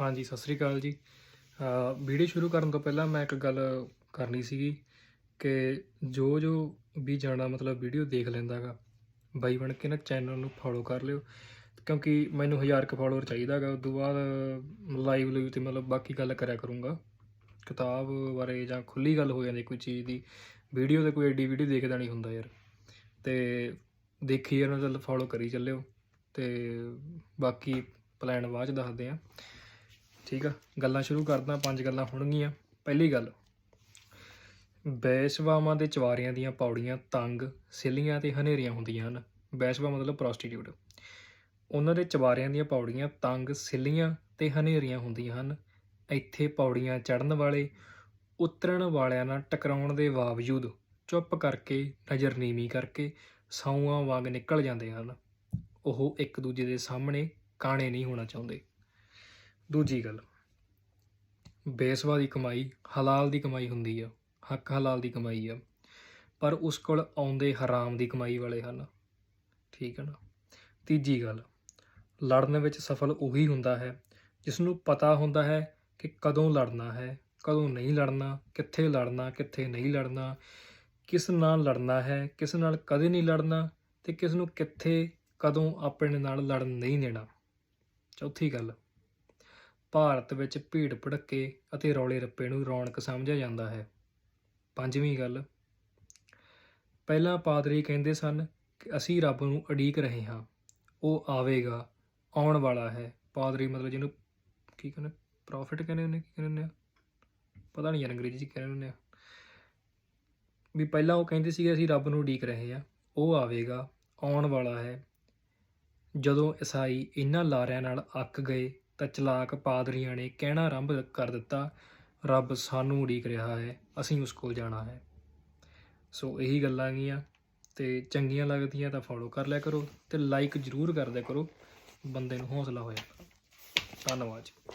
ਹਾਂਜੀ, ਸਤਿ ਸ੍ਰੀ ਅਕਾਲ ਜੀ। ਵੀਡੀਓ ਸ਼ੁਰੂ ਕਰਨ ਤੋਂ ਪਹਿਲਾਂ ਮੈਂ ਇੱਕ ਗੱਲ ਕਰਨੀ ਸੀਗੀ ਕਿ ਜੋ ਜੋ ਵੀ ਜਾਣਾ, ਮਤਲਬ ਵੀਡੀਓ ਦੇਖ ਲੈਂਦਾਗਾ ਬਾਈ ਬਣ ਕੇ ਨਾ ਚੈਨਲ ਨੂੰ ਫੋਲੋ ਕਰ ਲਿਓ। ਕਿਉਂਕਿ ਮੈਨੂੰ 1000 ਕ ਫਾਲੋਅਰ ਚਾਹੀਦਾਗਾ ਉਸ ਤੋਂ ਬਾਅਦ ਲਾਈਵ ਲਈ ਤੇ ਮਤਲਬ ਬਾਕੀ ਗੱਲ ਕਰਿਆ ਕਰੂੰਗਾ। ਕਿਤਾਬ ਬਾਰੇ ਜਾਂ ਖੁੱਲੀ ਗੱਲ ਹੋ ਜਾਂਦੀ ਕੋਈ ਚੀਜ਼ ਦੀ, ਵੀਡੀਓ ਤੇ ਕੋਈ ਐਡੀ ਵੀਡੀਓ ਦੇਖਦਾ ਨਹੀਂ ਹੁੰਦਾ ਯਾਰ। ਤੇ ਦੇਖੀ ਯਾਰ ਚੱਲ ਫੋਲੋ ਕਰੀ ਚੱਲਿਓ। ਤੇ ਬਾਕੀ ਪਲਾਨ ਬਾਅਦ ਚ ਦੱਸਦੇ ਆ। ਠੀਕ ਆ? ਗੱਲਾਂ ਸ਼ੁਰੂ ਕਰਦਾ, ਪੰਜ ਗੱਲਾਂ ਹੋਣਗੀਆਂ। ਪਹਿਲੀ ਗੱਲ ਬੈਸ਼ਵਾਵਾਂ ਦੇ ਚਵਾਰਿਆਂ ਦੀਆਂ ਪੌੜੀਆਂ ਤੰਗ, ਸਿੱਲੀਆਂ ਤੇ ਹਨੇਰੀਆਂ ਹੁੰਦੀਆਂ ਹਨ। ਬੈਸ਼ਵਾ ਮਤਲਬ ਪ੍ਰੋਸਟੀਟਿਊਟ ਉਹਨਾਂ ਦੇ ਚਵਾਰਿਆਂ ਦੀਆਂ ਪੌੜੀਆਂ ਤੰਗ, ਸਿੱਲੀਆਂ ਤੇ ਹਨੇਰੀਆਂ ਹੁੰਦੀਆਂ ਹਨ। ਇੱਥੇ ਪੌੜੀਆਂ ਚੜ੍ਹਨ ਵਾਲੇ, ਉਤਰਨ ਵਾਲਿਆਂ ਨਾਲ ਟਕਰਾਉਣ ਦੇ ਬਾਵਜੂਦ ਚੁੱਪ ਕਰਕੇ, ਨਜ਼ਰ ਨੀਵੀਂ ਕਰਕੇ ਸਾਊਆਂ ਵਾਂਗ ਨਿਕਲ ਜਾਂਦੇ ਹਨ। ਉਹ ਇੱਕ ਦੂਜੇ ਦੇ ਸਾਹਮਣੇ ਕਾਣੇ ਨਹੀਂ ਹੋਣਾ ਚਾਹੁੰਦੇ। ਦੂਜੀ ਗੱਲ ਬੇਸਵਾ ਦੀ ਕਮਾਈ ਹਲਾਲ ਦੀ ਕਮਾਈ ਹੁੰਦੀ ਆ, ਹੱਕ ਹਲਾਲ ਦੀ ਕਮਾਈ ਆ, ਪਰ ਉਸ ਕੋਲ ਆਉਂਦੇ ਹਰਾਮ ਦੀ ਕਮਾਈ ਵਾਲੇ ਹਨ, ਠੀਕ ਹੈ ਨਾ? ਤੀਜੀ ਗੱਲ, ਲੜਨ ਵਿੱਚ ਸਫਲ ਉਹੀ ਹੁੰਦਾ ਹੈ ਜਿਸ ਨੂੰ ਪਤਾ ਹੁੰਦਾ ਹੈ ਕਿ ਕਦੋਂ ਲੜਨਾ ਹੈ, ਕਦੋਂ ਨਹੀਂ ਲੜਨਾ, ਕਿੱਥੇ ਲੜਨਾ, ਕਿੱਥੇ ਨਹੀਂ ਲੜਨਾ, ਕਿਸ ਨਾਲ ਲੜਨਾ ਹੈ, ਕਿਸ ਨਾਲ ਕਦੇ ਨਹੀਂ ਲੜਨਾ ਤੇ ਕਿਸ ਨੂੰ ਕਿੱਥੇ, ਕਦੋਂ ਆਪਣੇ ਨਾਲ ਲੜਨ ਨਹੀਂ ਦੇਣਾ। ਚੌਥੀ ਗੱਲ ਭਾਰਤ ਵਿੱਚ ਭੀੜ ਭੜੱਕੇ ਅਤੇ ਰੌਲੇ ਰੱਪੇ ਨੂੰ ਰੌਣਕ ਸਮਝਿਆ ਜਾਂਦਾ ਹੈ। ਪੰਜਵੀਂ ਗੱਲ, ਪਹਿਲਾਂ ਪਾਦਰੀ ਕਹਿੰਦੇ ਸਨ ਕਿ ਅਸੀਂ ਰੱਬ ਨੂੰ ਉਡੀਕ ਰਹੇ ਹਾਂ, ਉਹ ਆਵੇਗਾ, ਆਉਣ ਵਾਲਾ ਹੈ। ਪਾਦਰੀ ਮਤਲਬ ਜਿਹਨੂੰ ਕੀ ਕਹਿੰਦੇ ਪ੍ਰੋਫਿਟ ਕਹਿੰਦੇ ਹੁੰਦੇ ਕੀ ਕਹਿੰਦੇ ਹੁੰਦੇ ਆ? ਪਤਾ ਨਹੀਂ ਯਾਰ ਅੰਗਰੇਜ਼ੀ ਚ ਕਹਿੰਦੇ ਹੁੰਦੇ ਆ। ਵੀ ਪਹਿਲਾਂ ਉਹ ਕਹਿੰਦੇ ਸੀਗੇ ਅਸੀਂ ਰੱਬ ਨੂੰ ਉਡੀਕ ਰਹੇ ਹਾਂ, ਉਹ ਆਵੇਗਾ, ਆਉਣ ਵਾਲਾ ਹੈ। ਜਦੋਂ ਈਸਾਈ ਇਹਨਾਂ ਲਾਰਿਆਂ ਨਾਲ ਅੱਕ ਗਏ ਤਾਂ ਚਲਾਕ ਪਾਦਰੀਆਂ ਨੇ ਕਹਿਣਾ ਆਰੰਭ ਕਰ ਦਿੱਤਾ, ਰੱਬ ਸਾਨੂੰ ਉਡੀਕ ਰਿਹਾ ਹੈ, ਅਸੀਂ ਉਸ ਕੋਲ ਜਾਣਾ ਹੈ। ਸੋ ਇਹੀ ਗੱਲਾਂ ਗੀਆਂ ਤੇ ਚੰਗੀਆਂ ਲੱਗਦੀਆਂ ਤਾਂ ਫੋਲੋ ਕਰ ਲਿਆ ਕਰੋ ਤੇ ਲਾਈਕ ਜ਼ਰੂਰ ਕਰ ਦਿਆ ਕਰੋ। ਬੰਦੇ ਨੂੰ ਹੌਸਲਾ ਹੋਇਆ। ਧੰਨਵਾਦ ਜੀ।